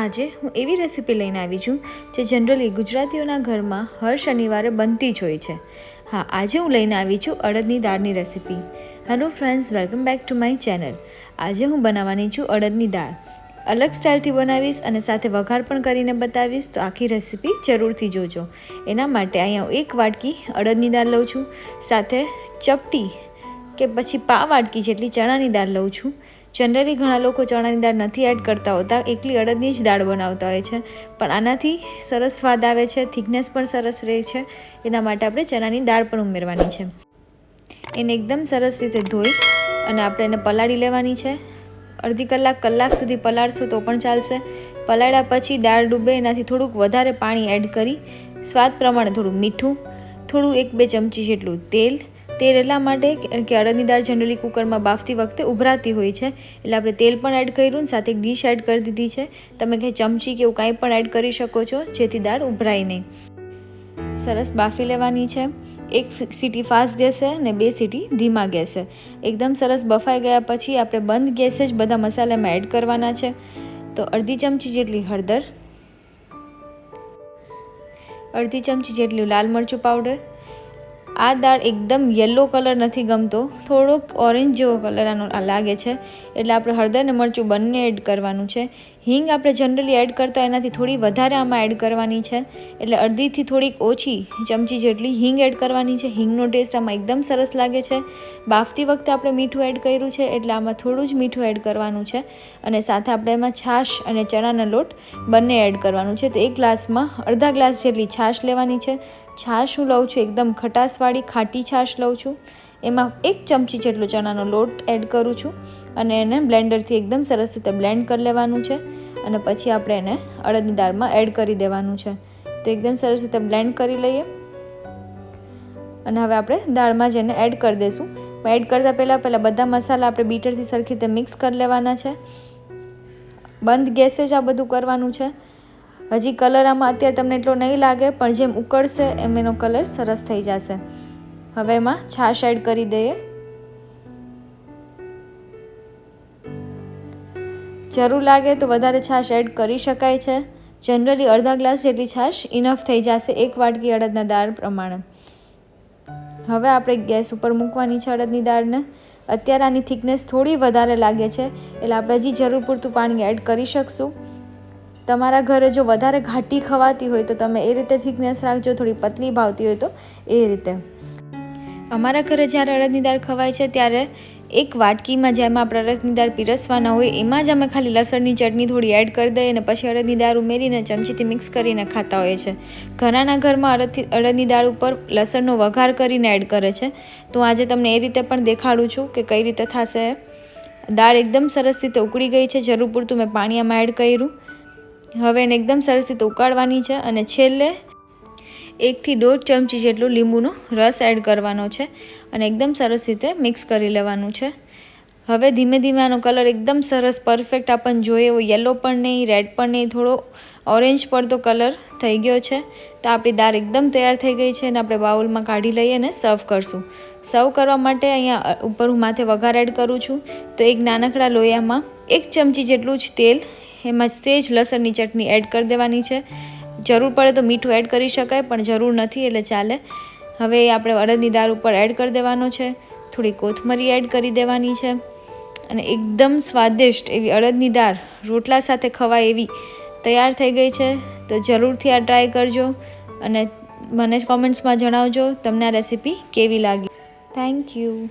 આજે હું એવી રેસીપી લઈને આવી છું જે જનરલી ગુજરાતીઓના ઘરમાં હર શનિવારે બનતી જ હોય છે. હા, આજે હું લઈને આવી છું અડદની દાળની recipe. Hello friends welcome back to my channel આજે હું બનાવવાની છું અડદની દાળ. અલગ સ્ટાઇલથી બનાવીશ અને સાથે વઘાર પણ કરીને બતાવીશ, તો આખી રેસીપી જરૂરથી જોજો. એના માટે અહીંયા હું એક વાટકી અડદની દાળ લઉં છું, સાથે ચપટી કે પછી પા વાટકી જેટલી ચણાની દાળ લઉં છું જનરલી ઘણા લોકો ચણાની દાળ નથી એડ કરતા હોતા, એકલી અડદની જ દાળ બનાવતા હોય છે. પણ આનાથી સરસ સ્વાદ આવે છે થિકનેસ પણ સરસ રહે છે. એના માટે આપણે ચણાની દાળ પણ ઉમેરવાની છે. એને એકદમ સરસ રીતે ધોઈ અને આપણે એને પલાળી લેવાની છે. અડધી કલાક કલાક સુધી પલાળશો તો પણ ચાલશે. પલાળ્યા પછી દાળ ડૂબે, એનાથી થોડુંક વધારે પાણી એડ કરી, સ્વાદ પ્રમાણે થોડું મીઠું, થોડું એક બે ચમચી જેટલું તેલ તેલ એટલા માટે કે અડદની દાળ જનરલી કુકરમાં બાફતી વખતે ઉભરાતી હોય છે. એટલે આપણે તેલ પણ એડ કર્યું ને સાથે ડીશ એડ કરી દીધી છે. તમે કંઈ ચમચી કે એવું કાંઈ પણ એડ કરી શકો છો, જેથી દાળ ઉભરાય નહીં. સરસ બાફી લેવાની છે. એક સીટી ફાસ્ટ ગેસે અને બે સીટી ધીમા ગેસે. એકદમ સરસ બફાઈ ગયા પછી આપણે બંધ ગેસે જ બધા મસાલામાં એડ કરવાના છે. તો અડધી ચમચી જેટલી હળદર, અડધી ચમચી જેટલું લાલ મરચું પાવડર આ દાળ એકદમ યલો કલર નથી ગમતો. થોડોક ઓરેન્જ જેવો કલર આનો લાગે છે. એટલે આપણે હળદર અને મરચું બંને એડ કરવાનું છે. હિંગ આપણે જનરલી એડ કરતા એનાથી થોડી વધારે આમાં એડ કરવાની છે. એટલે અડધીથી થોડીક ઓછી ચમચી જેટલી હિંગ એડ કરવાની છે. હિંગનો ટેસ્ટ આમાં એકદમ સરસ લાગે છે. બાફતી વખતે આપણે મીઠું એડ કર્યું છે એટલે આમાં થોડું જ મીઠું એડ કરવાનું છે. અને સાથે આપણે એમાં છાશ અને ચણાનો લોટ બંને એડ કરવાનું છે. તો એક ગ્લાસમાં અડધા ગ્લાસ જેટલી છાશ લેવાની છે. છાશ હું લઉં છું એકદમ ખટાશવાળી, ખાટી છાશ લઉં છું. એમાં એક ચમચી જેટલો ચણાનો લોટ એડ કરું છું અને એને બ્લેન્ડરથી એકદમ સરસ રીતે બ્લેન્ડ કરી લેવાનું છે અને પછી આપણે એને અડદની દાળમાં એડ કરી દેવાનું છે. તો એકદમ સરસ રીતે બ્લેન્ડ કરી લઈએ. અને હવે આપણે દાળમાં જ એને એડ કરી દઈશું. એડ કરતાં પહેલાં પહેલાં બધા મસાલા આપણે બીટરથી સરખી રીતે મિક્સ કરી લેવાના છે. બંધ ગેસે જ આ બધું કરવાનું છે. હજી કલર આમાં અત્યારે તમને એટલો નહીં લાગે, પણ જેમ ઉકળશે એમ એનો કલર સરસ થઈ જશે. હવે એમાં છાશ એડ કરી દઈએ. જરૂર લાગે તો વધારે છાશ એડ કરી શકાય છે. જનરલી અડધા ગ્લાસ જેટલી છાશ ઇનફ થઈ જશે એક વાટકી અડદના દાળ પ્રમાણે. હવે આપણે ગેસ ઉપર મૂકવાની છે અડદની દાળને. અત્યારે આની થિકનેસ થોડી વધારે લાગે છે, એટલે આપણે હજી જરૂર પૂરતું પાણી એડ કરી શકશું. તમારા ઘરે જો વધારે ઘાટી ખવાતી હોય તો તમે એ રીતે થિકનેસ રાખજો, થોડી પતલી ભાવતી હોય તો એ રીતે. અમારા ઘરે જ્યારે અડદની દાળ ખવાય છે ત્યારે એક વાટકીમાં જેમાં આપણે અડદની દાળ પીરસવાના હોય, એમાં જ અમે ખાલી લસણની ચટણી થોડી એડ કરી દઈએ અને પછી અડદની દાળ ઉમેરીને ચમચીથી મિક્સ કરીને ખાતા હોઈએ છે ઘણાના ઘરમાં અડદથી, અડદની દાળ ઉપર લસણનો વઘાર કરીને એડ કરે છે. તો આજે તમને એ રીતે પણ દેખાડું છું કે કઈ રીતે થશે. દાળ એકદમ સરસ રીતે ઉકળી ગઈ છે, જરૂર પૂરતું મેં પાણી આમાં એડ કર્યું. હવે એને એકદમ સરસ રીતે ઉકાળવાની છે અને છેલ્લે એકથી દોઢ ચમચી જેટલું લીંબુનો રસ એડ કરવાનો છે અને એકદમ સરસ રીતે મિક્સ કરી લેવાનું છે. હવે ધીમે ધીમે આનો કલર એકદમ સરસ પરફેક્ટ આપણને જોઈએ એવો યલો પણ નહીં, રેડ પણ નહીં, થોડો ઓરેન્જ પડતો કલર થઈ ગયો છે. તો આપણી દાળ એકદમ તૈયાર થઈ ગઈ છે અને આપણે બાઉલમાં કાઢી લઈએ અને સર્વ કરશું. સર્વ કરવા માટે અહીંયા ઉપર હું માથે વઘાર એડ કરું છું. તો એક નાનકડા લોયામાં એક ચમચી જેટલું જ તેલ, એમાં સેજ લસણની ચટણી એડ કરી દેવાની છે. જરૂર પડે તો મીઠું એડ કરી શકાય, પણ જરૂર નથી એટલે ચાલે. હવે આપણે અડદની દાળ ઉપર એડ કરી દેવાનો છે. થોડી કોથમરી એડ કરી દેવાની છે. અને એકદમ સ્વાદિષ્ટ એવી અડદની દાળ રોટલા સાથે ખવાય એવી તૈયાર થઈ ગઈ છે. તો જરૂરથી આ ટ્રાય કરજો અને મને કોમેન્ટ્સમાં જણાવજો તમને આ રેસીપી કેવી લાગી. Thank you